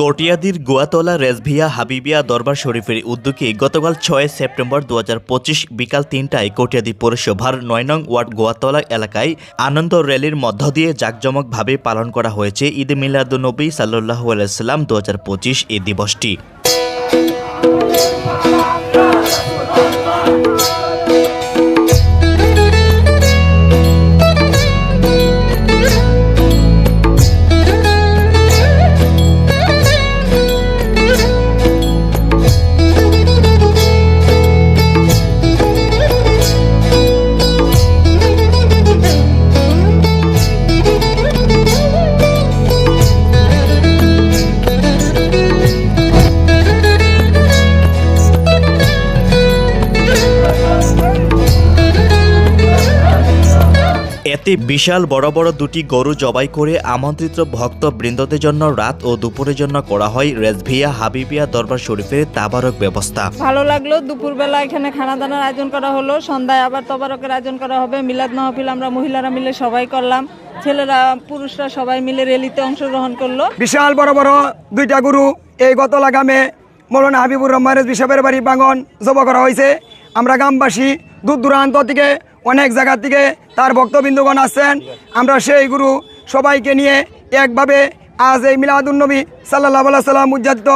কটিয়াদির গোয়াতলা রেজভিয়া হাবিবিয়া দরবার শরীফের উদ্যোগে গতকাল ছয় সেপ্টেম্বর দু হাজার পঁচিশ বিকাল তিনটায় কটিয়াদি পৌরসভার নয় নং ওয়ার্ড গোয়াতলা এলাকায় আনন্দ র্যালির মধ্য দিয়ে জাঁকজমকভাবে পালন করা হয়েছে ঈদ মিলাদুন্নবী সাল্লাহ আলাইসাল্লাম দু হাজার পঁচিশ এই দিবসটি। এতে বিশাল বড় বড় দুটি গরু জবাই করে আমন্ত্রিত ভক্ত বৃন্দদের জন্য রাত ও দুপুরের জন্য করা হয় রেজভিয়া হাবিবিয়া দরবার শরীফের তাবারক ব্যবস্থা। ভালো লাগল দুপুরবেলা এখানে খানা দানার আয়োজন করা হলো সন্ধ্যায় আবার তবারকের আয়োজন করা হবে মিলাদ মাহফিল আমরা মহিলারা মিলে সবাই করলাম ছেলেরা পুরুষরা সবাই মিলে র্যালিতে অংশগ্রহণ করল। বিশাল বড় বড় দুইটা গুরু এই গত লাগামে মৌলানা হাবিবুর রহমান বিশপের বাড়ি বাঙন জব করা হয়েছে। আমরা গ্রামবাসী দূর দূরান্ত থেকে অনেক জায়গা থেকে তার ভক্তবিন্দুগণ আসছেন। আমরা সেই গুরু সবাইকে নিয়ে একভাবে আজ এই মিলাদুন্নবী সাল্লাহ সাল্লাম উদযাপিত।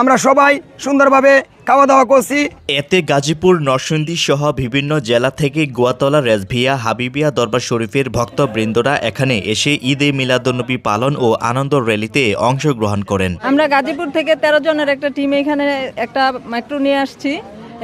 আমরা সবাই সুন্দরভাবে খাওয়া দাওয়া করছি। এতে গাজীপুর নরসিংদী সহ বিভিন্ন জেলা থেকে গোয়াতলা রেজভিয়া হাবিবিয়া দরবার শরীফের ভক্তবৃন্দরা এখানে এসে ঈদে মিলাদুন্নবী পালন ও আনন্দ র্যালিতে অংশগ্রহণ করেন। আমরা গাজীপুর থেকে তেরো জনের একটা টিম এখানে একটা মেট্রো নিয়ে আসছি।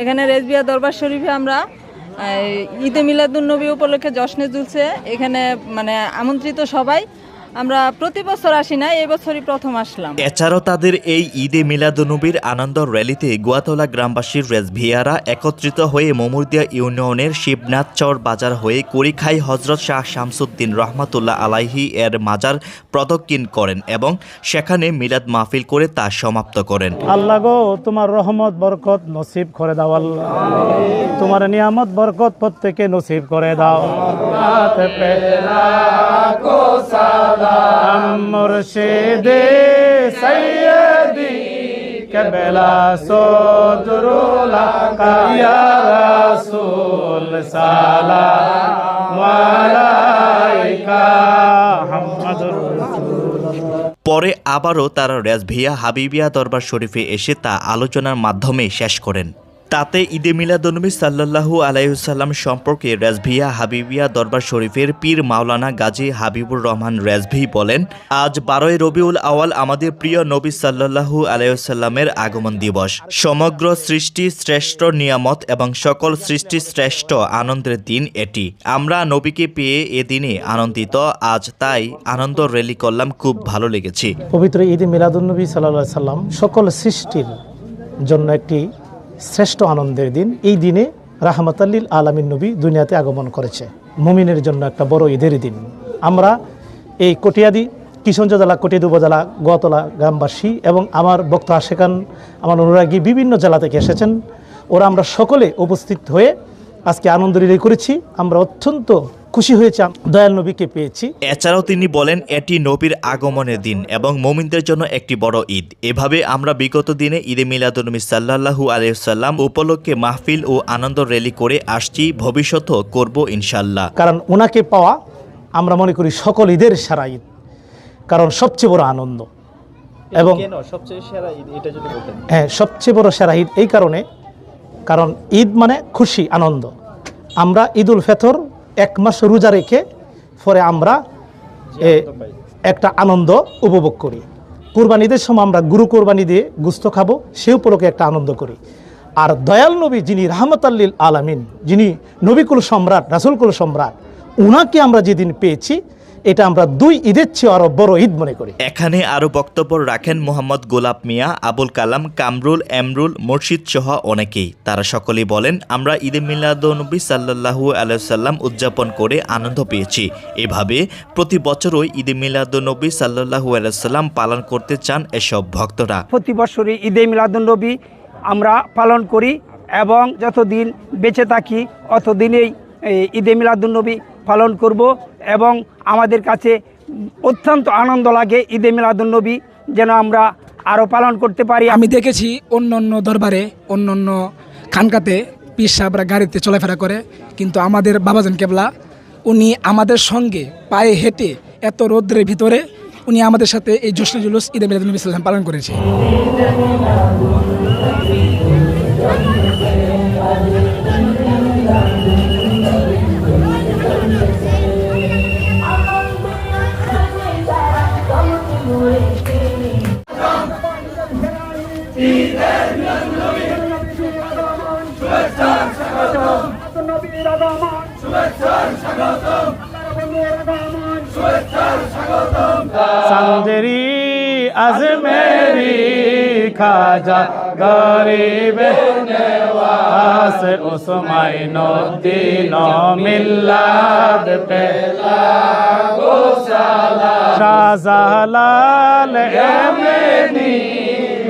এখানে রেজবিয়া দরবার শরীফে আমরা ঈদে মিলাদুন নবী উপলক্ষে জশ্নে জুলছে এখানে মানে আমন্ত্রিত সবাই। আমরা প্রতি বছর আসি না এই বছরই প্রথম আসলাম। এছাড়াও তাদের এই ঈদে মিলাদুনবীর আনন্দ র্যালিতে গোয়াতলা গ্রামবাসীর রেজভিয়ারা একত্রিত হয়ে মোমুরদিয়া ইউনিয়নের শিবনাথ চর বাজার হয়ে কুড়িখাই হজরত শাহ শামসুদ্দিন রহমাতুল্লাহ আলাইহি এর মাজার প্রদক্ষিণ করেন এবং সেখানে মিলাদ মাহফিল করে তা সমাপ্ত করেন। আল্লাহ গো তোমার রহমত বরকত নসিব করে দাও আল্লাহ। তোমার নিয়ামত বরকত প্রত্যেকে নসিব করে দাও। মুর্শিদে সৈয়দি কবেলা সদরুলা পরে আবারও তারা রেজভিয়া হাবিবিয়া দরবার শরীফে এসে তা আলোচনার মাধ্যমে শেষ করেন। তাতে ঈদে মিলাদনবী সাল্লাল্লাহু আলাইসাল্লাম সম্পর্কে রেজভিয়া হাবিবিয়া দরবার শরীফের পীর মাওলানা গাজী হাবিবুর রহমান রেজভি বলেন, আজ বারোই রবিউল আওয়াল আমাদের প্রিয় নবী সাল্লাল্লাহু আলাইসাল্লামের আগমন দিবস। সমগ্র সৃষ্টি শ্রেষ্ঠ নিয়ামত এবং সকল সৃষ্টি শ্রেষ্ঠ আনন্দের দিন এটি। আমরা নবীকে পেয়ে এ দিনে আনন্দিত, আজ তাই আনন্দ র্যালি করলাম, খুব ভালো লেগেছে। পবিত্র ঈদ মিলাদুন্নবী সাল্লা সাল্লাম সকল সৃষ্টির জন্য একটি শ্রেষ্ঠ আনন্দের দিন। এই দিনে রাহমাতাল্লিল আলামিন নবী দুনিয়াতে আগমন করেছে। মুমিনের জন্য একটা বড় ঈদের দিন। আমরা এই কটিয়াদি কিশনগঞ্জ জেলা, কটিয়াদি উপজেলা, গোয়াতলা গ্রামবাসী এবং আমার বক্তা আশেকান আমার অনুরাগী বিভিন্ন জেলা থেকে এসেছেন। ওরা আমরা সকলে উপস্থিত হয়ে আজকে আনন্দ রিলে করেছি। আমরা অত্যন্ত খুশি হয়েছি দয়াল নবীকে পেয়েছি। এছাড়াও তিনি বলেন এটি নবীর আগমনের দিন এবং মোমিনদের জন্য একটি বড় ঈদ। এভাবে আমরা বিগত দিনে ঈদে মিলাদুলনবী সাল্লাহু আলাইসাল্লাম উপলক্ষে মাহফিল ও আনন্দ র্যালি করে আসছি ভবিষ্যতও করব ইনশাল্লাহ কারণ ওনাকে পাওয়া আমরা মনে করি সকল ঈদের সারা ঈদ কারণ সবচেয়ে বড় আনন্দ। এবং হ্যাঁ সবচেয়ে বড় সেরা ঈদ এই কারণে কারণ ঈদ মানে খুশি আনন্দ। আমরা ঈদ উল ফেতর এক মাস রোজা রেখে পরে আমরা একটা আনন্দ উপভোগ করি। কুরবানিদের সময় আমরা গুরু কোরবানি দিয়ে গুস্ত খাব, সে উপলক্ষে একটা আনন্দ করি। আর দয়াল নবী যিনি রাহমতাল্লিল আলামিন, যিনি নবীকুল সম্রাট, রাসুলকুল সম্রাট ওনাকে আমরা যেদিন পেয়েছি এটা আমরা দুই ঈদের চেয়ে আরও বড় ঈদ মনে করি। এখানে আরও বক্তব্য রাখেন মোহাম্মদ গোলাপ মিয়া আবুল কালাম কামরুল এমরুল মুর্শিদ সহ অনেকেই। তারা সকলেই বলেন আমরা ঈদে মিলাদনবী সাল্লাহু আলাইসাল্লাম উদযাপন করে আনন্দ পেয়েছি। এভাবে প্রতি বছরই ঈদে মিলাদনবী সাল্লাহু আলাইসাল্লাম পালন করতে চান এসব ভক্তরা। প্রতি বছরই ঈদে মিলাদুন্নবী আমরা পালন করি এবং যতদিন বেঁচে থাকি অতদিনেই ঈদে মিলাদুন্নবী পালন করব এবং আমাদের কাছে অত্যন্ত আনন্দ লাগে ঈদে মিলাদুন্নবী যেন আমরা আরও পালন করতে পারি। আমি দেখেছি অন্য অন্য দরবারে, অন্য অন্য খানকাতে পীর সাহেবরা গাড়িতে চলাফেরা করে, কিন্তু আমাদের বাবাজান কেবলা, উনি আমাদের সঙ্গে পায়ে হেঁটে এত রৌদ্রের ভিতরে উনি আমাদের সাথে এই জশ্ন জুলুস ঈদে মিলাদুল ইসলাম পালন করেছে। সঞ্জরি আজমেরি খাজা গরিব নেওয়াস উসমাইন দিন মিল্লাদ পেলা শাহজালাল এমনি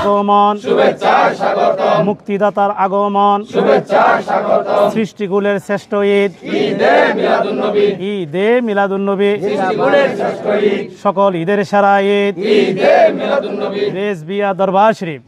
আগমন। মুক্তিদাতার আগমন। সৃষ্টিকুলের শ্রেষ্ঠ ঈদ। ঈদে মিলাদুন্নবী সকল ঈদের সারা ঈদ। রেজবিয়া দরবার শরীফ।